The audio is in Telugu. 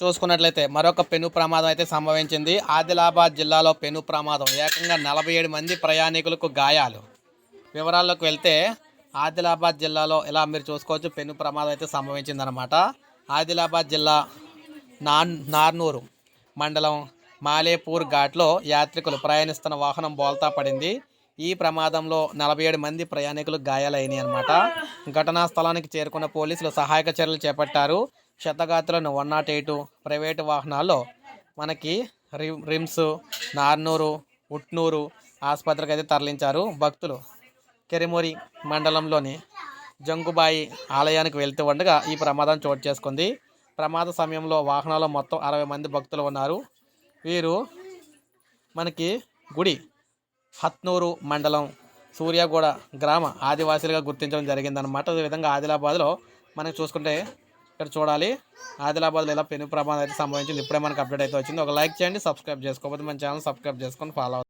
చూసుకున్నట్లయితే మరొక పెను ప్రమాదం అయితే సంభవించింది. ఆదిలాబాద్ జిల్లాలో పెను ప్రమాదం. ఏకంగా నలభై ఏడు మంది ప్రయాణికులకు గాయాలు. వివరాల్లోకి వెళ్తే ఆదిలాబాద్ జిల్లాలో ఇలా మీరు చూసుకోవచ్చు పెను ప్రమాదం అయితే సంభవించిందనమాట ఆదిలాబాద్ జిల్లా నాన్ నార్నూరు మండలం మాలేపూర్ ఘాట్లో యాత్రికులు ప్రయాణిస్తున్న వాహనం బోల్తా పడింది. ఈ ప్రమాదంలో నలభై ఏడు మంది ప్రయాణికులు గాయాలైనాయి అనమాట ఘటనా స్థలానికి చేరుకున్న పోలీసులు సహాయక చర్యలు చేపట్టారు. క్షతగాత్రులను వన్ నాట్ ఎయిట్ ప్రైవేటు వాహనాల్లో మనకి రిమ్స్ నార్నూరు ఉట్నూరు ఆసుపత్రికి అయితే తరలించారు. భక్తులు కెరిమూరి మండలంలోని జంగుబాయి ఆలయానికి వెళ్తూ ఉండగా ఈ ప్రమాదం చోటు చేసుకుంది. ప్రమాద సమయంలో వాహనాల్లో మొత్తం అరవై మంది భక్తులు ఉన్నారు. వీరు మనకి గుడి హత్నూరు మండలం సూర్యాగూడ గ్రామ ఆదివాసీలుగా గుర్తించడం జరిగిందనమాట అదేవిధంగా ఆదిలాబాద్లో మనం చూసుకుంటే ఇక్కడ చూడాలి. ఆదిలాబాద్లో ఇలా పెను ప్రమాదం అయితే సంభవించింది ఇప్పుడే మనకు అప్డేట్ అయితే వచ్చింది. ఒక లైక్ చేయండి సబ్స్క్రైబ్ చేసుకోకపోతే మన ఛానల్ సబ్స్క్రైబ్ చేసుకొని ఫాలో